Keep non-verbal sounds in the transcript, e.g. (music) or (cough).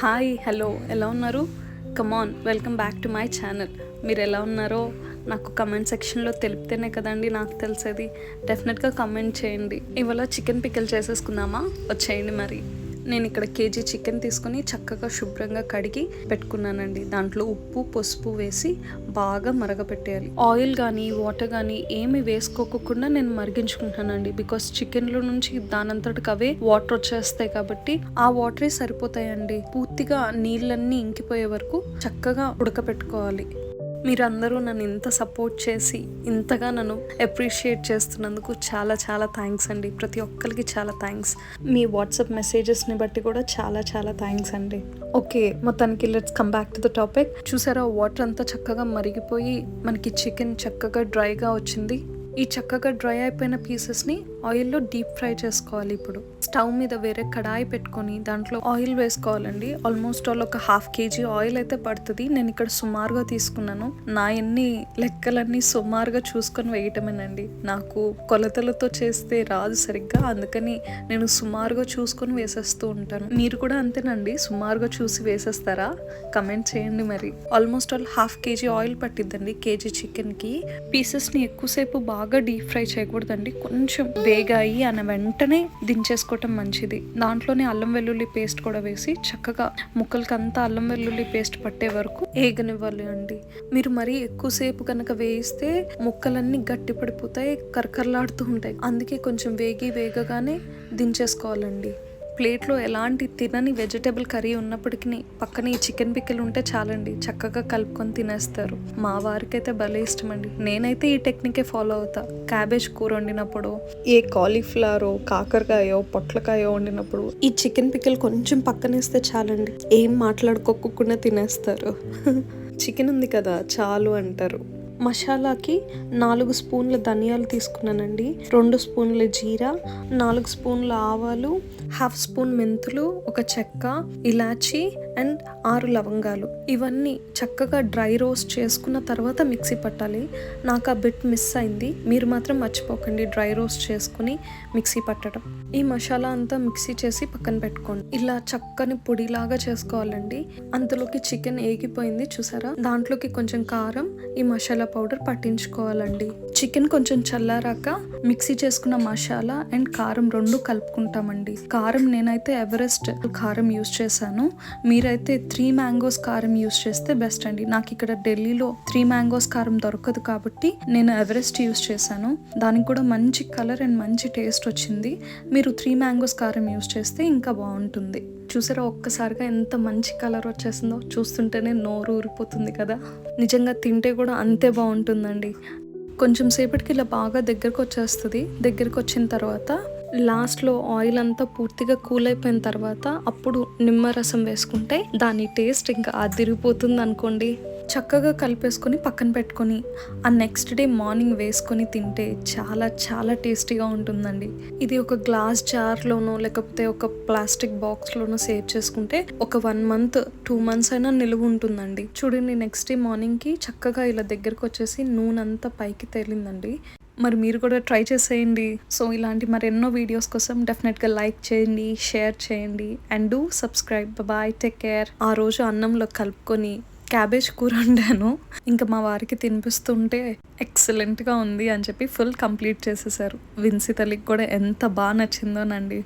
Hi hello ఎలా ఉన్నారు? Come on welcome back to my channel మీరు ఎలా ఉన్నారో నాకు కమెంట్ సెక్షన్లో తెలిపితేనే కదండి నాకు తెలిసేది. డెఫినెట్గా కమెంట్ చేయండి. ఇవాళ చికెన్ పికెల్ చేసేసుకుందామా? వచ్చేయండి మరి. నేను ఇక్కడ కేజీ చికెన్ తీసుకొని చక్కగా శుభ్రంగా కడిగి పెట్టుకున్నానండి. దాంట్లో ఉప్పు పసుపు వేసి బాగా మరగపెట్టేయాలి. ఆయిల్ కానీ వాటర్ కానీ ఏమి వేసుకోకుండా నేను మరిగించుకుంటానండి బికాస్ చికెన్లో నుంచి దానంతటికి అవే వాటర్ వచ్చేస్తాయి కాబట్టి ఆ వాటరే సరిపోతాయండి. పూర్తిగా నీళ్ళన్నీ ఇంకిపోయే వరకు చక్కగా ఉడకపెట్టుకోవాలి. మీరందరూ నన్ను ఇంత సపోర్ట్ చేసి ఇంతగా నన్ను అప్రిషియేట్ చేస్తున్నందుకు చాలా చాలా థ్యాంక్స్ అండి. ప్రతి ఒక్కరికి చాలా థ్యాంక్స్ మీ వాట్సాప్ మెసేజెస్ని బట్టి కూడా చాలా చాలా థ్యాంక్స్ అండి. ఓకే మొత్తానికి let's come back to the topic చూసారా వాటర్ అంతా చక్కగా మరిగిపోయి మనకి చికెన్ చక్కగా డ్రైగా వచ్చింది. ఈ చక్కగా డ్రై అయిపోయిన పీసెస్ని ఆయిల్లో డీప్ ఫ్రై చేసుకోవాలి ఇప్పుడు. స్టవ్ మీద వేరే కడాయి పెట్టుకొని దాంట్లో ఆయిల్ వేసుకోవాలండి. ఆల్మోస్ట్ ఆల్ ఒక హాఫ్ కేజీ ఆయిల్ అయితే పడుతుంది. నేను ఇక్కడ సుమారుగా తీసుకున్నాను. నా ఎన్ని లెక్కలన్నీ సుమారుగా చూసుకొని వేయటమేనండి. నాకు కొలతలతో చేస్తే రాదు సరిగ్గా. అందుకని నేను సుమారుగా చూసుకొని వేసేస్తూ ఉంటాను. మీరు కూడా అంతేనండి. సుమారుగా చూసి వేసేస్తారా? కమెంట్ చేయండి మరి. Almost all half KG oil పట్టిద్దండి KG చికెన్కి. పీసెస్ని ఎక్కువసేపు బాగా డీప్ ఫ్రై చేయకూడదండి. కొంచెం వేగాయి అన్న వెంటనే దించేసుకోవటం మంచిది. దాంట్లోనే అల్లం వెల్లుల్లి పేస్ట్ కూడా వేసి చక్కగా ముక్కలకంతా అల్లం వెల్లుల్లి పేస్ట్ పట్టే వరకు ఏగనివ్వాలి అండి. మీరు మరీ ఎక్కువసేపు కనుక వేయిస్తే ముక్కలన్నీ గట్టి పడిపోతాయి కరకరలాడుతూ ఉంటాయి. అందుకే కొంచెం వేగి వేగగానే దించేసుకోవాలండి. ప్లేట్లో ఎలాంటి తినని వెజిటేబుల్ కర్రీ ఉన్నప్పటికీ పక్కన ఈ చికెన్ పిక్కలు ఉంటే చాలండి. చక్కగా కలుపుకొని తినేస్తారు. మా వారికైతే భలే ఇష్టం అండి నేనైతే ఈ టెక్నికే ఫాలో అవుతా. క్యాబేజ్ కూర వండినప్పుడు ఏ కాలీఫ్లవరో కాకరకాయో పొట్లకాయో వండినప్పుడు ఈ చికెన్ పిక్కలు కొంచెం పక్కనేస్తే చాలండి. ఏం మాట్లాడుకోకుండా తినేస్తారు. (laughs) చికెన్ ఉంది కదా చాలు అంటారు. మసాలాకి నాలుగు స్పూన్ల ధనియాలు తీసుకున్నానండి. రెండు స్పూన్ల జీరా నాలుగు స్పూన్ల ఆవాలు హాఫ్ స్పూన్ మెంతులు ఒక చెక్క ఇలాచి అండ్ ఆరు లవంగాలు. ఇవన్నీ చక్కగా డ్రై రోస్ట్ చేసుకున్న తర్వాత మిక్సీ పట్టాలి. నాకు ఆ బిట్ మిస్ అయింది. మీరు మాత్రం మర్చిపోకండి డ్రై రోస్ట్ చేసుకుని మిక్సీ పట్టడం. ఈ మసాలా అంతా మిక్సీ చేసి పక్కన పెట్టుకోండి. ఇలా చక్కని పొడిలాగా చేసుకోవాలండి. అంతలోకి చికెన్ ఏగిపోయింది చూసారా? దాంట్లోకి కొంచెం కారం ఈ మసాలా పౌడర్ పట్టించుకోవాలండి. చికెన్ కొంచెం చల్లారాక మిక్సీ చేసుకున్న మసాలా అండ్ కారం రెండు కలుపుకుంటామండి. కారం నేనైతే ఎవరెస్ట్ కారం యూస్ చేశాను. మీరైతే త్రీ మ్యాంగోస్ కారం యూస్ చేస్తే బెస్ట్ అండి. నాకు ఇక్కడ ఢిల్లీలో త్రీ మ్యాంగోస్ కారం దొరకదు కాబట్టి నేను ఎవరెస్ట్ యూస్ చేశాను. దానికి కూడా మంచి కలర్ అండ్ మంచి టేస్ట్ వచ్చింది. మీరు త్రీ మ్యాంగోస్ కారం యూస్ చేస్తే ఇంకా బాగుంటుంది. చూసారా? ఒక్కసారిగా ఎంత మంచి కలర్ వచ్చేసిందో. చూస్తుంటేనే నోరు ఊరిపోతుంది కదా. నిజంగా తింటే కూడా అంతే బాగుంటుందండి. కొంచెం సేపటికి ఇలా బాగా దగ్గరకు వచ్చేస్తుంది. దగ్గరకు వచ్చిన తర్వాత లాస్ట్లో ఆయిల్ అంతా పూర్తిగా కూల్ అయిపోయిన తర్వాత అప్పుడు నిమ్మరసం వేసుకుంటే దాని టేస్ట్ ఇంకా అదిరిపోతుంది అనుకోండి. చక్కగా కలిపేసుకొని పక్కన పెట్టుకొని ఆ నెక్స్ట్ డే మార్నింగ్ వేసుకొని తింటే చాలా చాలా టేస్టీగా ఉంటుందండి. ఇది ఒక గ్లాస్ జార్లోనో లేకపోతే ఒక ప్లాస్టిక్ బాక్స్లోనో సేవ్ చేసుకుంటే ఒక వన్ మంత్ టూ మంత్స్ అయినా నిలువ ఉంటుందండి. చూడండి నెక్స్ట్ డే మార్నింగ్కి చక్కగా ఇలా దగ్గరకు వచ్చేసి నూనె అంతా పైకి తేలిందండి. మరి మీరు కూడా ట్రై చేసేయండి. సో ఇలాంటి మరి ఎన్నో వీడియోస్ కోసం డెఫినెట్గా లైక్ చేయండి షేర్ చేయండి and do subscribe bye take care ఆ రోజు అన్నంలో కలుపుకొని క్యాబేజ్ కూర వండాను. ఇంకా మా వారికి తినిపిస్తుంటే ఎక్సలెంట్గా ఉంది అని చెప్పి ఫుల్ కంప్లీట్ చేసేసారు. విన్సి తల్లికి కూడా ఎంత బాగా నచ్చిందోనండి